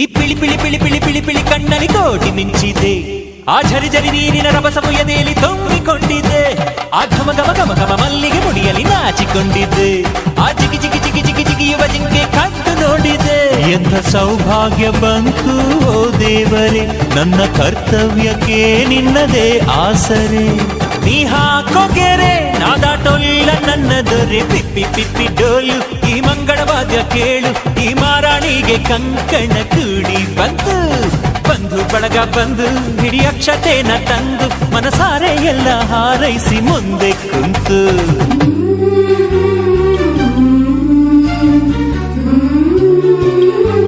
ಈ ಪಿಳಿ ಪಿಳಿ ಪಿಳಿ ಪಿಳಿ ಪಿಳಿ ಪಿಳಿ ಕಣ್ಣಲ್ಲಿ ಕೋಟಿ ಮಿಂಚಿದೆ. ಆ ಝರಿ ಝರಿ ನೀರಿನ ರಭಸವು ಎದೆಯಲ್ಲಿ ತುಂಬಿಕೊಂಡಿದ್ದೆ ಆ ಘಮ ಘಮ ಘಮ ಘಮ ಮಲ್ಲಿಗೆ ಮುಡಿಯಲ್ಲಿ ನಾಚಿಕೊಂಡಿದ್ದೆ ಆ ಜಿಗಿ ಜಿಗಿ ಜಿಗಿ ಜಿಗಿ ಜಿಗಿಯುವ ಜಿಂಕೆ ಕದ್ದು ನೋಡಿದೆ. ಎಂಥ ಸೌಭಾಗ್ಯ ಬಂತು ಓ ದೇವರೇ, ನನ್ನ ಕರ್ತವ್ಯಕ್ಕೆ ನಿನ್ನದೇ ಆಸರೆ. ನೀ ದೊರೆ ಪಿಪ್ಪಿ ಪಿಪ್ಪಿ ಡೋಲು, ಈ ಮಂಗಳವಾದ್ಯ ಕೇಳು, ಈ ಮಾರಾಣಿಗೆ ಕಂಕಣ ಕೂಡಿ ಬಂದು ಬಂದು ಬಳಗ ಬಂದು ಹಿಡಿ ಅಕ್ಷತೆನ ತಂದು, ಮನಸಾರೆ ಎಲ್ಲ ಹಾರೈಸಿ ಮುಂದೆ ಕುಂತು.